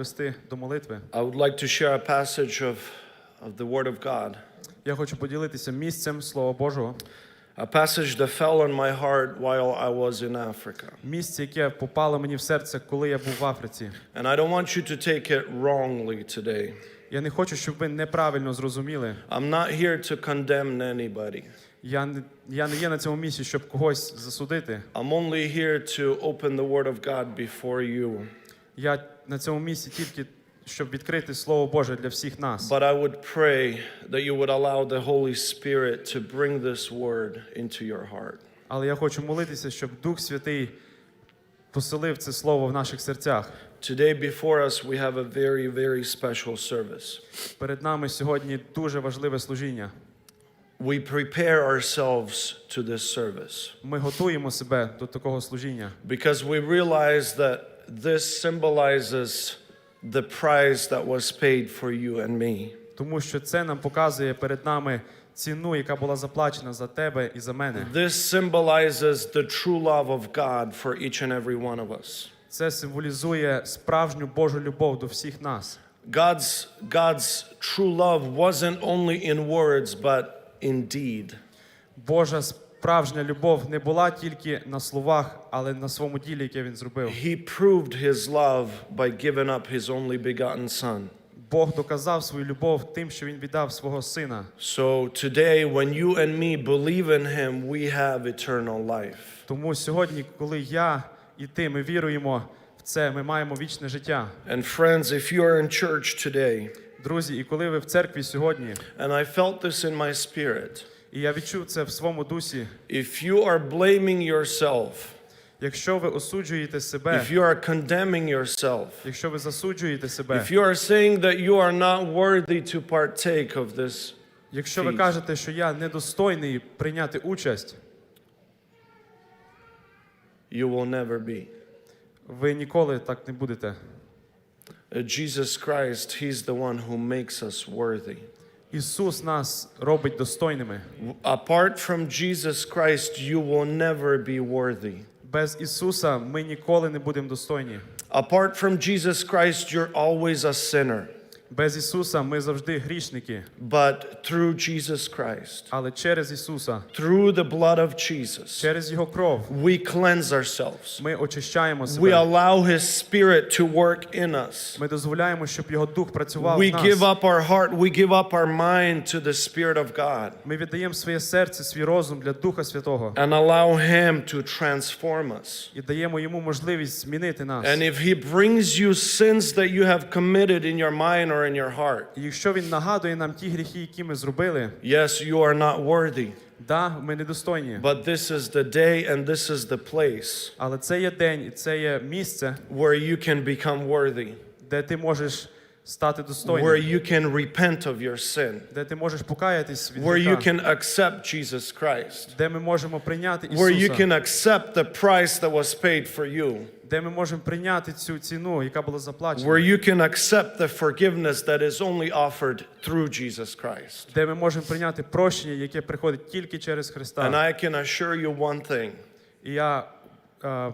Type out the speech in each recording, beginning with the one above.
вести до молитви. I would like to share a passage of, of the Word of God, Я хочу поділитися місцем Слова Божого, a passage that fell on my heart while I was in Africa. місце, яке попало мені в серце, коли я був в Африці. And I don't want you to take it wrongly today. Я не хочу, щоб ви неправильно зрозуміли. I'm not here to condemn anybody. Я не, я не є на цьому місці, щоб когось засудити. I'm only here to open the Word of God before you. Я на цьому місці тільки щоб відкрити Слово Боже для всіх нас. But I would pray that you would allow the Holy Spirit to bring this Word into your heart. Але я хочу молитися, щоб Дух Святий поселив це слово в наших серцях. Today, before us, we have a very, very special service. Перед нами сьогодні дуже важливе служіння. We prepare ourselves to this service Ми готуємо себе до такого служіння, because we realize that this symbolizes the price that was paid for you and me. тому що це нам показує перед нами ціну, яка була заплачена за тебе і за мене. This symbolizes the true love of God for each and every one of us. Це символізує справжню Божу любов до всіх нас. God's, God's true love wasn't only in words, but in deed. Божа справжня любов не була тільки на словах, але на своєму ділі, яке він зробив. He proved his love by giving up his only begotten Son. Бог доказав свою любов тим, що він віддав свого сина. So today, when you and me believe in him, we have eternal life. Тому сьогодні, коли я і ти, ми віруємо в це, ми маємо вічне життя. And friends, if you are in church today, Друзі, і коли ви в церкві сьогодні, and I felt this in my spirit, і я відчув це в своєму дусі, if you are blaming yourself, якщо ви осуджуєте себе, if you are condemning yourself, якщо ви засуджуєте себе, if you are saying that you are not worthy to partake of this, якщо ви кажете, що я недостойний прийняти участь, you will never be. ви ніколи так не будете. Uh, Jesus Christ, He's the one who makes us worthy. Ісус нас робить достойними. Apart from Jesus Christ, you will never be worthy. Без Ісуса ми ніколи не будемо достойні. Apart from Jesus Christ, you're always a sinner. Без Ісуса ми завжди грішники, But through Jesus Christ, але через Ісуса, through the blood of Jesus, через Його кров, we cleanse ourselves. ми очищаємо We себе. allow His Spirit to work in us. Ми дозволяємо, щоб Його Дух працював в We give нас. up our heart, we give up our mind to the Spirit of God Ми віддаємо своє серце, свій розум для Духа Святого and allow Him to transform us. і даємо йому можливість змінити нас. And if He brings you sins that you have committed in your mind or in your heart, І якщо він нагадує нам ті гріхи, які ми зробили, yes, you are not worthy. да, ми недостойні. But this is the day and this is the place Але це є день і це є місце, where you can become worthy, де ти можеш стати where достойним, you can repent of your sin, де ти можеш покаятись від where you гріха, can accept Jesus Christ, де ми можемо прийняти where you Ісуса, can accept the price that was paid for you, Де ми можемо прийняти цю ціну, яка була заплачена, where you can accept the forgiveness that is only offered through Jesus Christ. де ми можемо прийняти прощення, яке приходить тільки через And I can assure you one thing І я е,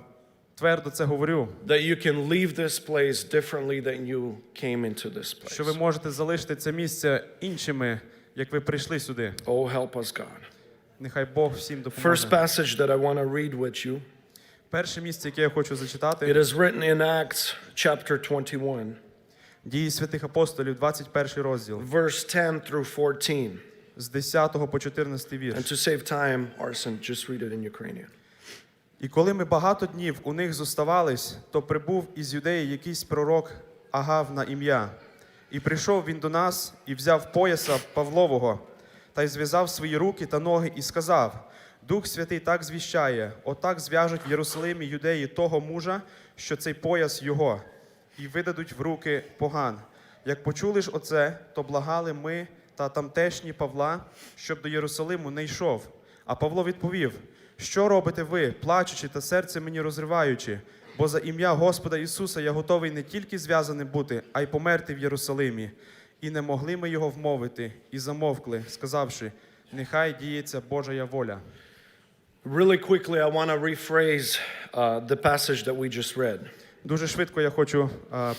твердо це говорю, that you can leave this place differently than you came into this що ви можете залишити це місце іншими, як ви прийшли сюди. Oh, help us, God. Нехай Бог всім First passage that I want to read with you. Перше місце, яке я хочу зачитати, It is written in Acts chapter 21, дії святих апостолів, 21 розділ, verse 10 through 14. з 10 по 14 And вірш. to save time, Arson, just read it in Ukrainian. І коли ми багато днів у них зоставались, то прибув із юдеї якийсь пророк Агав на ім'я. І прийшов він до нас і взяв пояса Павлового, та й зв'язав свої руки та ноги і сказав: Дух Святий так звіщає, отак зв'яжуть в Єрусалимі юдеї того мужа, що цей пояс його, і видадуть в руки поган. Як почули ж оце, то благали ми та тамтешні Павла, щоб до Єрусалиму не йшов. А Павло відповів: Що робите ви, плачучи та серце мені розриваючи? Бо за ім'я Господа Ісуса я готовий не тільки зв'язаним бути, а й померти в Єрусалимі. І не могли ми його вмовити, і замовкли, сказавши: Нехай діється Божая воля. Really quickly, I want to rephrase uh, the passage that we just read. Дуже швидко я хочу а,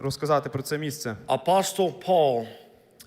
розказати про це місце. Apostle Paul,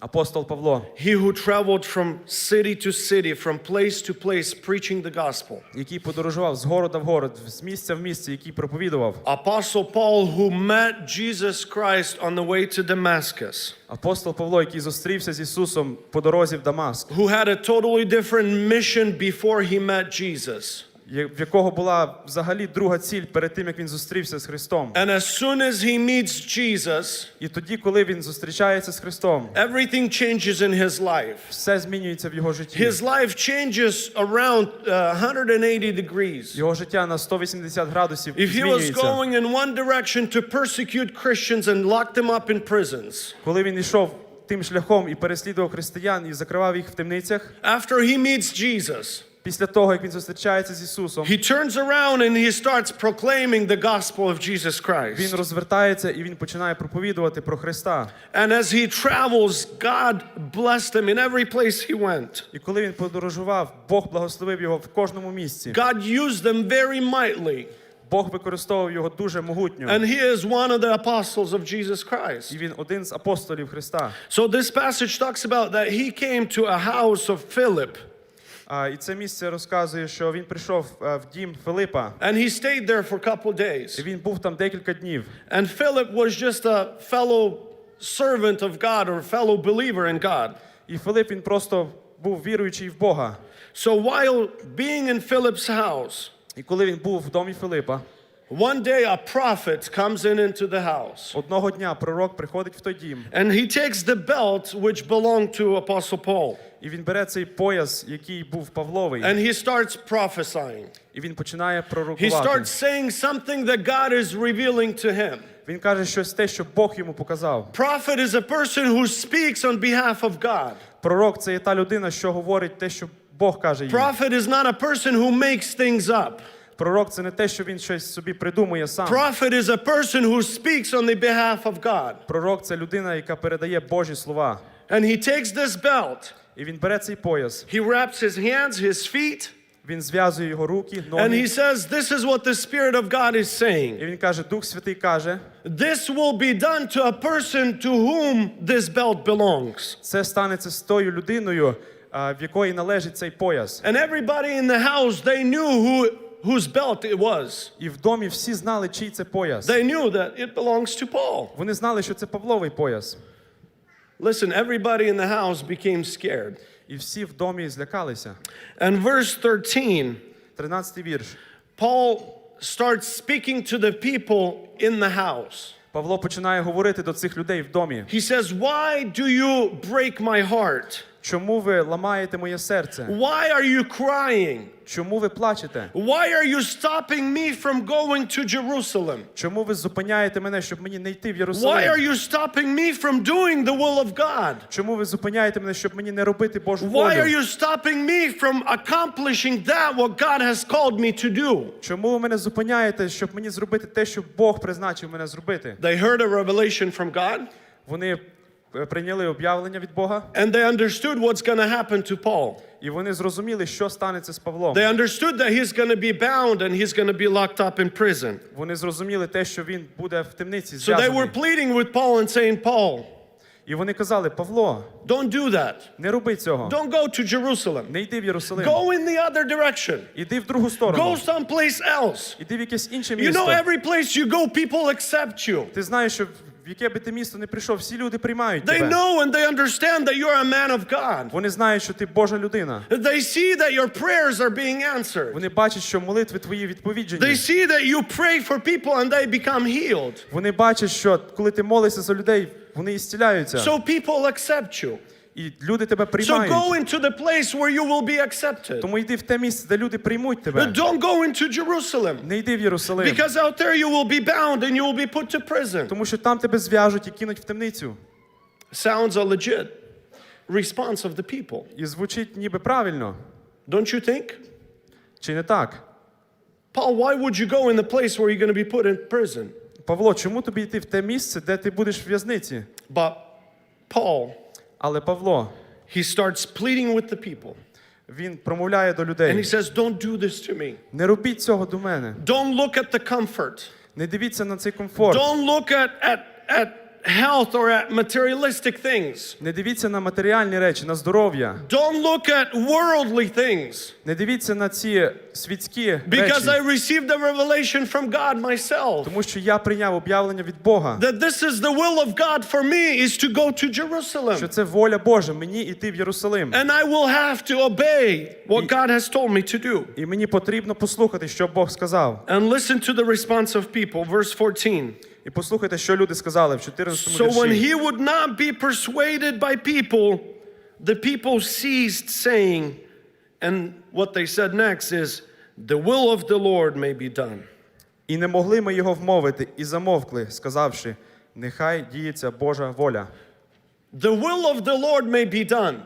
Апостол Павло, he who traveled from city to city, from place to place, preaching the gospel. який подорожував з города в город, з місця в місце, який проповідував. Apostle Paul, who met Jesus Christ on the way to Damascus, Апостол Павло, який зустрівся з Ісусом по дорозі в Дамаск, who had a totally different mission before he met Jesus. В якого була взагалі друга ціль перед тим, як він зустрівся з Христом. And as soon as he meets Jesus, І тоді, коли він зустрічається з Христом, everything changes in his life. все змінюється в його житті. His life changes around uh, 180 degrees. Його життя на 180 градусів If he was going in one direction to persecute Christians and lock them up in prisons, Коли він йшов тим шляхом і переслідував християн і закривав їх в темницях, after he meets Jesus, після того, як він зустрічається з Ісусом, he turns around and he starts proclaiming the gospel of Jesus він Christ. розвертається і він починає проповідувати про Христа. And as he travels, God blessed him in every place he went. І коли він подорожував, Бог благословив його в кожному місці. God used them very mightily. Бог використовував його дуже могутньо. And he is one of the apostles of Jesus І Christ. він один з апостолів Христа. So this passage talks about that he came to a house of Philip А, і це місце розказує, що він прийшов е, в дім Филипа, and he stayed there for a couple і days. він був там декілька днів. And Philip was just a fellow servant of God or fellow believer in God. І Филип він просто був віруючий в Бога. So while being in Philip's house, І коли він був в домі Филипа, one day a prophet comes in into the house. одного дня пророк приходить в той дім, And he takes the belt which belonged to Apostle Paul. і він бере цей пояс, який був Павловий, And he starts prophesying. і він починає He пророкувати. starts saying something that God is revealing to him. Він каже щось те, що Бог йому показав. Prophet is a person who speaks on behalf of God. Пророк це є та людина, що говорить те, що Бог каже їй. Prophet is not a person who makes things up. Пророк це не те, що він щось собі придумує сам. Prophet is a person who speaks on the behalf of God. Пророк це людина, яка передає Божі слова. And he takes this belt, І він бере цей пояс, he wraps his hands, his feet, він зв'язує його руки, and ноги. he says, This is what the Spirit of God is saying. І він каже: Дух Святий каже, This will be done to a person to whom this belt belongs. це станеться з тою людиною, а, в якої належить цей пояс. And everybody in the house, they knew who, whose belt it was. І в домі всі знали, чий це пояс. They knew that it belongs to Paul. Вони знали, що це Павловий пояс. Listen, everybody in the house became scared. І всі в домі злякалися. And verse 13, 13 вірш. Paul starts speaking to the people in the house. Павло починає говорити до цих людей в домі. He says, Why do you break my heart? Чому ви ламаєте моє серце? Why are you crying? Чому ви плачете? Why are you stopping me from going to Jerusalem? Чому ви зупиняєте мене, щоб мені не йти в Why are you stopping me from doing the will of God? Чому ви зупиняєте мене, щоб мені не робити Божу Why are you stopping me from accomplishing that what God has called me to do? Чому ви мене зупиняєте, щоб мені зробити те, що Бог призначив мене зробити? They heard a revelation from God Вони е, прийняли об'явлення від Бога, and they understood what's going to happen to Paul. і вони зрозуміли, що станеться з Павлом. They understood that he's going to be bound and he's going to be locked up in prison. Вони зрозуміли те, що він буде в темниці So they were зв'язаний. pleading with Paul and saying, Paul, І вони казали: Павло, don't do that. не роби цього. Don't go to Jerusalem. Не йди в Єрусалим. Go in the other direction. Іди в другу Go сторону. someplace else. Іди в якесь інше You місто. know, every place you go, people accept you. Ти знаєш, що в яке би ти місто не прийшов, всі люди приймають They тебе. know and they understand that you're a man of God. Вони знають, що ти Божа людина. They see that your prayers are being answered. Вони бачать, що молитви твої They відповіджені. see that you pray for people and they become healed. Вони бачать, що коли ти молишся за людей, вони ісціляються. So people accept you. І люди тебе So приймають. go into the place where you will be accepted. Тому йди в те місце, де люди приймуть тебе. Don't go into Jerusalem Не йди в Єрусалим. because out there you will be bound and you will be put to prison. Тому що там тебе зв'яжуть і кинуть в темницю. Sounds a legit response of the people. І звучить ніби правильно. Don't you think? Чи не так? Paul, why would you go in the place where you're going to be put in prison? Павло, чому тобі йти в те місце, де ти будеш в в'язниці? But Paul, Але Павло, he starts pleading with the people. він промовляє до людей. And he says, Don't do this to me. не робіть цього до мене. Don't look at the comfort. Не дивіться на цей комфорт. Don't look at, at, at health or at materialistic things. Не дивіться на матеріальні речі, на здоров'я. Don't look at worldly things. Не дивіться на ці світські Because I речі, received a revelation from God myself тому що я прийняв об'явлення від Бога, that this is the will of God for me is to go to що Jerusalem. це воля Божа мені йти в Єрусалим. And I will have to obey what God has told me to do. І мені потрібно послухати, що Бог сказав. And listen to the response of people. Verse 14. І послухайте, що люди сказали в 14 So when he would not be persuaded by people, the people ceased saying, and what they said next is, the will of the Lord may be done. І не могли ми його вмовити, і замовкли, сказавши, нехай діється Божа воля. The will of the Lord may be done.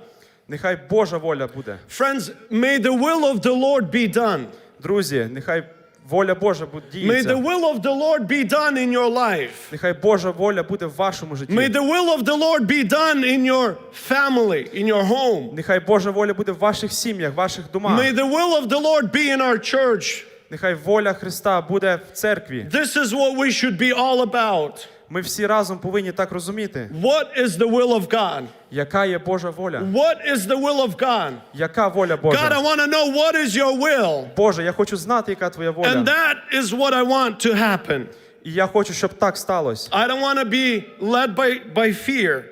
Нехай Божа воля буде. Friends, may the will of the Lord be done. Друзі, нехай воля Божа буде May the діється. will of the Lord be done in your life. Нехай Божа воля буде в вашому May житті. the will of the Lord be done in your family, in your home. Нехай Божа воля буде в ваших сім'ях, в ваших May домах. the will of the Lord be in our church. Нехай воля Христа буде в церкві. This is what we should be all about. Ми всі разом повинні так розуміти, What is the will of God? яка є Божа воля. What is the will of God? Яка воля Божа? God, I want to know what is your will. Боже, я хочу знати, яка твоя воля. And that is what I want to happen. І я хочу, щоб так сталося. I don't want to be led by, by fear.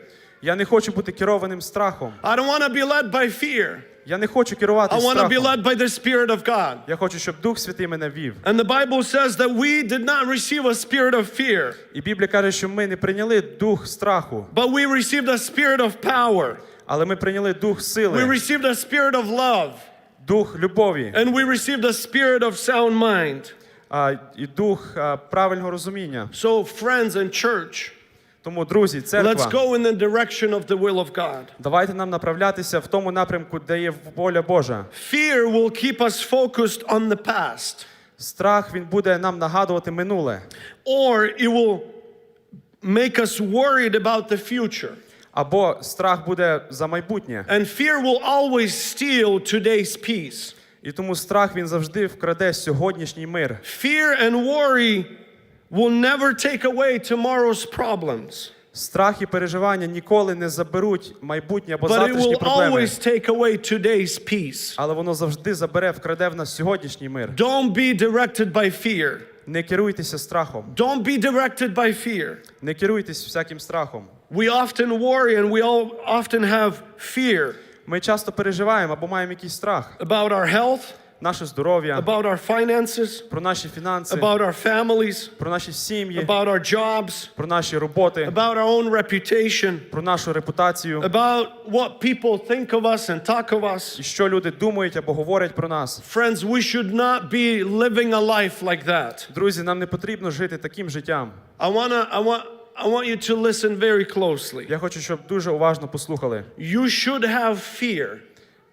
Я не хочу бути керованим страхом. I don't want to be led by fear. Я не хочу I керувати want to be страхом. led by the Spirit of God. Я хочу, щоб Дух Святий мене вів. And the Bible says that we did not receive a spirit of fear, І Біблія каже, що ми не прийняли дух страху, but we received a spirit of power. але ми прийняли дух We сили, received a spirit of love. дух любові, And we received a spirit of sound mind. а, і дух а, правильного розуміння. So, friends and church, Тому, друзі, let's go in the direction of the will of God. давайте нам направлятися в тому напрямку, де є воля Божа. Fear will keep us focused on the past, Страх він буде нам нагадувати минуле, or it will make us worried about the future. або страх буде за майбутнє. And fear will always steal today's peace. І тому страх він завжди вкраде сьогоднішній мир. Fear and worry will never take away tomorrow's problems, Страх і переживання ніколи не заберуть майбутнє або but it завтрашні will проблеми. always take away today's peace. Але воно завжди забере, вкраде в нас сьогоднішній мир. Don't be directed by fear. Не керуйтеся страхом, Don't be directed by fear. не керуйтесь всяким страхом. We often worry and we all often have fear Ми часто переживаємо або маємо якийсь страх. about our health, Наше здоров'я, about our finances, про наші фінанси, about our families, про наші сім'ї, about our jobs, про наші роботи, about our own reputation, про нашу репутацію about what people think of us and talk of us. і що люди думають або говорять про нас. Friends, we should not be living a life like that. Друзі, нам не потрібно жити таким життям. I wanna, I want, I want you to listen very closely. Я хочу, щоб дуже уважно послухали. You should have fear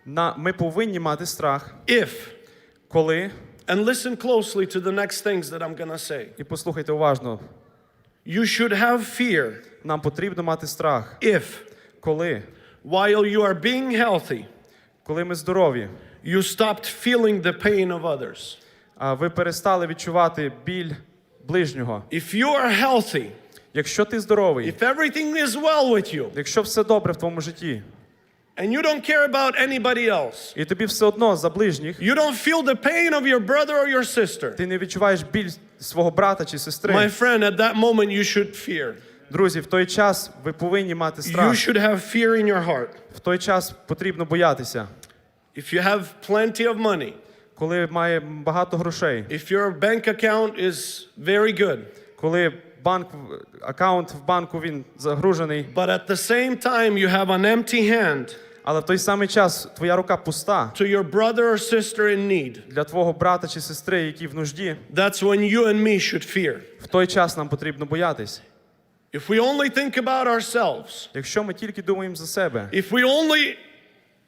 На ми повинні мати страх, if, коли and listen closely to the next things that I'm gonna say. і послухайте уважно. You should have fear Нам потрібно мати страх, if, коли, while you are being healthy, коли ми здорові, you stopped feeling the pain of others. а ви перестали відчувати біль ближнього. If you are healthy, Якщо ти здоровий, if everything is well with you, якщо все добре в твоєму житті, and you don't care about anybody else, і тобі все одно за ближніх, you don't feel the pain of your brother or your sister, ти не відчуваєш біль свого брата чи my сестри. friend, at that moment you should fear. Друзі, в той час ви повинні мати You страх. should have fear in your heart. В той час потрібно боятися. If you have plenty of money, Коли має багато грошей, if your bank account is very good, коли банк аккаунт в банку він загружений, but at the same time you have an empty hand Але в той самий час твоя рука пуста to your brother or sister in need, для твого брата чи сестри, які в нужді, that's when you and me should fear. в той час нам потрібно боятись. If we only think about ourselves, Якщо ми тільки думаємо за себе, if we only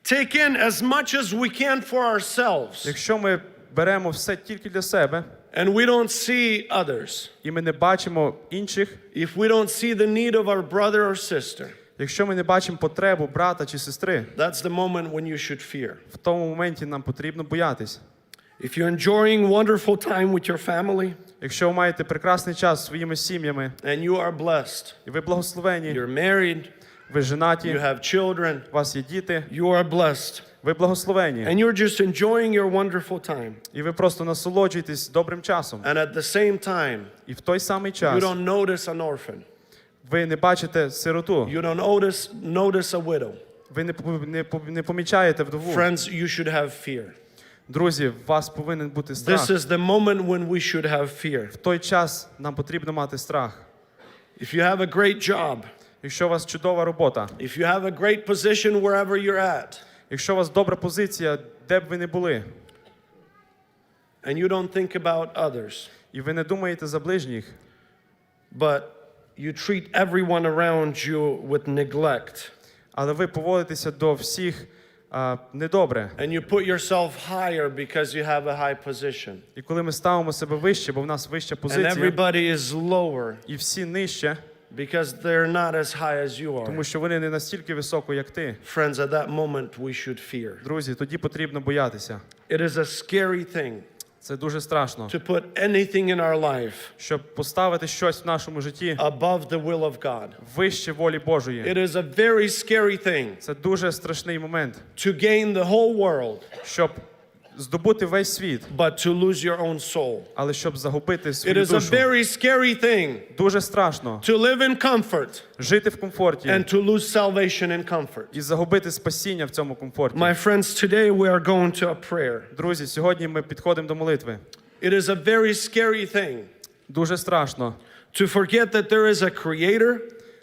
take in as much as we can for ourselves, якщо ми беремо все тільки для себе, and we don't see others, і ми не бачимо інших, if we don't see the need of our brother or sister, якщо ми не бачимо потребу брата чи сестри, that's the moment when you should fear. в тому моменті нам потрібно боятись. If you're enjoying wonderful time with your family, Якщо ви маєте прекрасний час зі своїми сім'ями, and you are blessed, і ви благословені, you're married, ви you have children, у вас є діти, you are blessed, ви благословені, and you're just enjoying your wonderful time. і ви просто насолоджуєтесь добрим часом. And at the same time, І в той самий you don't notice an orphan, ви не бачите сироту, you don't notice, notice a widow. ви не, по- не, по- не помічаєте вдову. Friends, you should have fear. Друзі, в вас повинен бути This страх. is the moment when we should have fear. В той час нам потрібно мати страх. If you have a great job, Якщо у вас чудова робота, if you have a great position wherever you're at, якщо у вас добра позиція, де б ви не були, and you don't think about others, і ви не думаєте за ближніх, but you treat everyone around you with neglect, але ви поводитеся до всіх а, недобре. and you put yourself higher because you have a high position, І коли ми ставимо себе вище, бо в нас вища and позиція, everybody is lower і всі нижче, because they're not as high as you are, тому що вони не настільки високо, як ти. friends, at that moment we should fear. Друзі, тоді потрібно боятися. It is a scary thing Це дуже страшно, to put anything in our life щоб поставити щось в нашому житті above the will of God. вище волі Божої. It is a very scary thing Це дуже страшний момент, to gain the whole world, щоб здобути весь світ, but to lose your own soul. але щоб загубити It свою is a душу. very scary thing Дуже страшно to live in comfort жити в комфорті and to lose salvation in comfort. і загубити спасіння в цьому комфорті. My friends, today we are going to a prayer. Друзі, сьогодні ми підходимо до молитви. It is a very scary thing Дуже страшно to forget that there is a creator,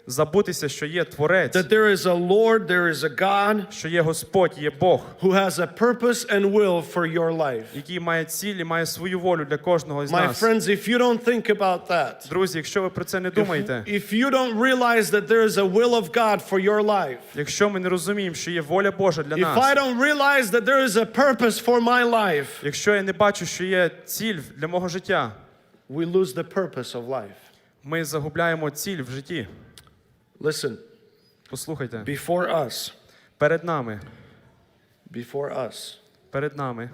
забутися, що є Творець, that there is a Lord, there is a God що є Господь, є Бог, who has a purpose and will for your life. який має ціль і має свою волю для кожного з My friends, if you don't think about that, Друзі, якщо ви про це не if, думаєте, if you don't realize that there is a will of God for your life, якщо ми не розуміємо, що є воля Божа для if I don't realize that there is a purpose for my life, якщо я не бачу, що є ціль для мого життя, we lose the purpose of life. ми загубляємо ціль в житті. Listen, Послухайте, before us, перед нами, before us, перед нами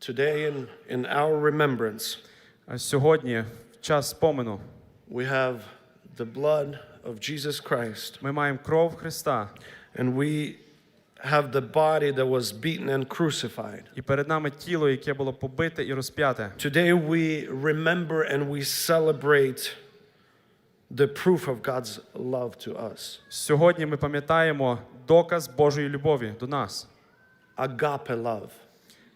today in, in our remembrance, а сьогодні, в час спомену, we have the blood of Jesus Christ, ми маємо кров Христа, and we have the body that was beaten and crucified. і перед нами тіло, яке було побите і розп'яте. Today we remember and we celebrate the proof of God's love to us. Сьогодні ми пам'ятаємо доказ Божої любові до нас. Agape love.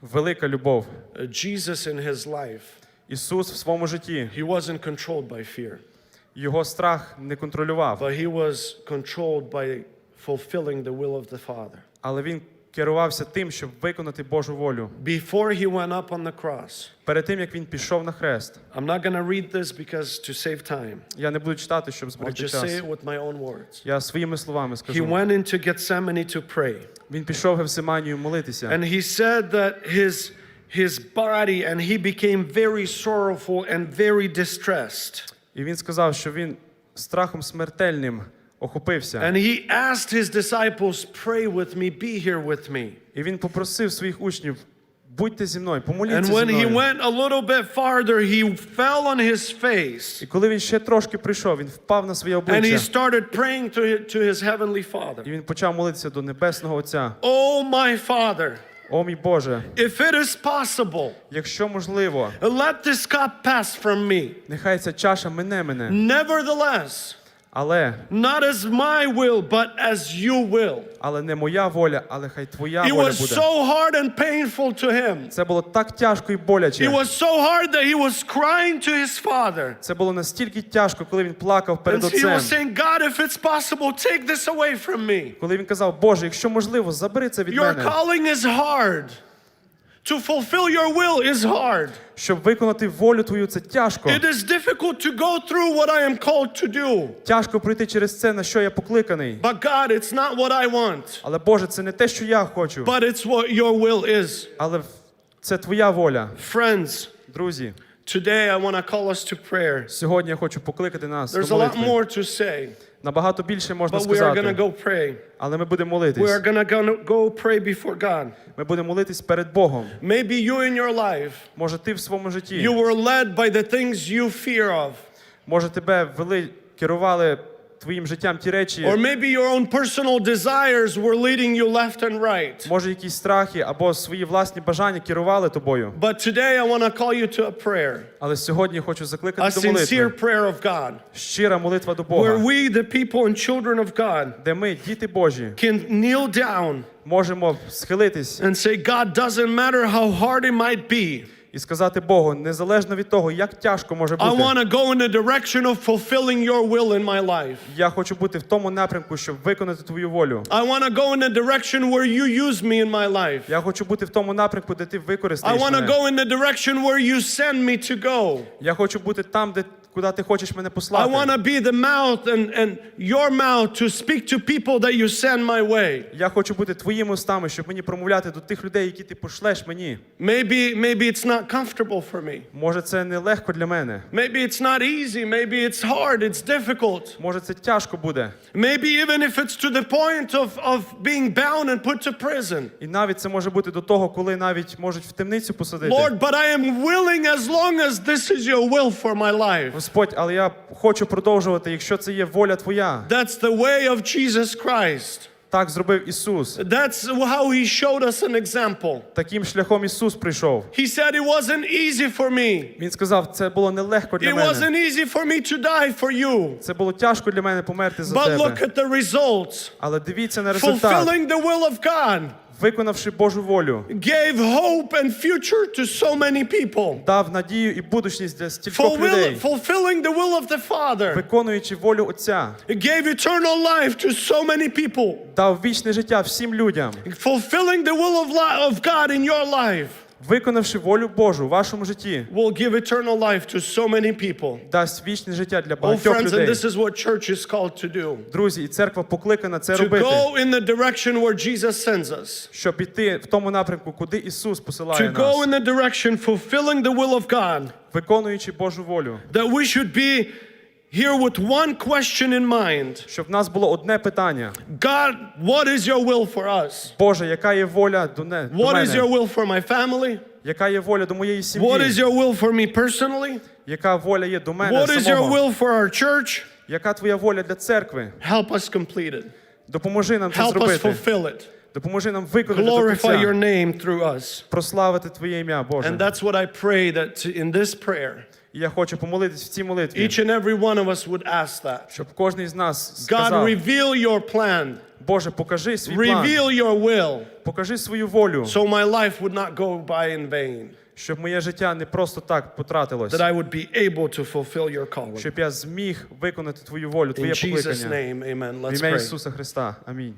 Велика любов. Uh, Jesus in his life, Ісус в своєму житті he wasn't controlled by fear, його страх не контролював, but he was controlled by fulfilling the will of the Father. але він керувався тим, щоб виконати Божу волю. Before he went up on the cross, Перед тим як він пішов на хрест, I'm not going to read this because to save time. я не буду читати, щоб I'll just say it with my own words. Я своїми словами He went into Gethsemane to pray. Він пішов в Гевсиманію молитися, And he said that his his body and he became very sorrowful and very distressed. і він сказав, що він страхом смертельним охопився. And he asked his disciples, "Pray with me, be here with me." І він попросив своїх учнів: будьте зі мною, помоліться And when he went a little bit farther, he fell on his face І коли він ще трошки прийшов, він впав на своє and he started praying to his, to his heavenly і Father. він почав молитися до Небесного Отця. Oh my Father, О мій Боже, if it is possible, якщо можливо, let this cup pass from me. нехай ця чаша мине мене, Nevertheless, але, not as my will, but as you will. але не моя воля, але хай твоя It воля was буде. so hard and painful to him. Це було так тяжко і It боляче. was so hard that he was crying to his father. Це було настільки тяжко, коли він плакав перед And he was saying, God, if it's possible, take this away from me. Коли він казав, Боже, якщо можливо, забери це від Your мене. calling is hard. To fulfill your will is hard. Щоб виконати волю твою, це тяжко. It is difficult to go through what I am called to do. Тяжко пройти через це, на що я покликаний. But God, it's not what I want, Але Боже, це не те, що я хочу, but it's what your will is. але це твоя воля. Friends, Друзі, today I want to call us to prayer. сьогодні я хочу покликати нас There's до a lot more to say, Набагато більше можна But we are going to сказати, go pray. але ми будемо We are молитись. going to go pray before God. Ми будемо молитись перед Богом. Maybe you in your life, Може, ти в своєму житті, you were led by the things you fear of. може, тебе вели, керували твоїм життям ті речі, Or maybe your own personal desires were leading you left and right. може, якісь страхи або свої власні бажання керували тобою. But today I want to call you to a prayer, Але сьогодні я хочу a закликати до sincere молитви. prayer of God, Щира молитва до where Бога, we, the people and children of God, де ми, діти Божі, can kneel down можемо схилитись and say, God, doesn't matter how hard it might be. і сказати Богу, незалежно від того, як тяжко може I бути, want to go in the direction of fulfilling your will in my life. я хочу бути в тому напрямку, щоб виконати твою волю. I want to go in the direction where you use me in my life. Я хочу бути в тому напрямку, де ти I використаєш want to мене. go in the direction where you send me to go. Я хочу бути там, де куди ти хочеш мене I послати. want to be the mouth and, and your mouth to speak to people that you send my way. Я хочу бути твоїми устами, щоб мені промовляти до тих людей, які ти пошлеш мені. Maybe maybe it's not comfortable for me. Може, це не легко для мене. Maybe it's not easy. Maybe it's hard. It's difficult. Може, це тяжко буде. Maybe even if it's to the point of, of being bound and put to prison. І навіть це може бути до того, коли навіть можуть в темницю посадити. Lord, but I am willing as long as this is your will for my life. Господь, але я хочу продовжувати, якщо це є воля Твоя. That's the way of Jesus Christ. Так зробив Ісус. That's how he showed us an example. Таким шляхом Ісус прийшов. He said it wasn't easy for me. Він сказав, це було нелегко для It wasn't easy for me to die for you. Це було тяжко для мене померти за But look at the results. Але дивіться на результат. Fulfilling the will of God Виконавши Божу волю, gave hope and future to so many people. дав надію і будучність для стількох Fulfill, людей, fulfilling the will of the Father. виконуючи волю Отця, It gave eternal life to so many people. дав вічне життя всім людям, Fulfilling the will of, li- of God in your life виконавши волю Божу в вашому житті, will give eternal life to so many people. дасть вічне життя для Oh, багатьох friends, and людей. this is what church is called to do. Друзі, і церква покликана це To робити, go in the direction where Jesus sends us. щоб іти в тому напрямку, куди Ісус посилає To go in нас, the direction fulfilling the will of God. виконуючи Божу волю, That we should be here with one question in mind. щоб в нас було одне питання: God, what is your will for us? Боже, яка є воля до, не, до What is your мене? will for my family? Яка є воля до моєї What is сім'ї? your will for me personally? Яка воля є до мене What is your самого? will for our church? Яка твоя воля для церкви? Help us complete it. Допоможи нам це Help us зробити. fulfill it. Допоможи нам виконати до Glorify your кінця. name through us. Прославити Твоє ім'я, And Боже. that's what I pray that in this prayer, І я хочу помолитись в цій молитві, each and every one of us would ask that. щоб кожен з нас God, reveal your plan. Боже, покажи свій план, Reveal your will покажи свою волю, so my life would not go by in vain. щоб моє життя не просто так потратилось, That I would be able to fulfill your calling. щоб я зміг виконати Твою волю, In Jesus' name, amen. В ім'я. Ісуса Христа. Амінь.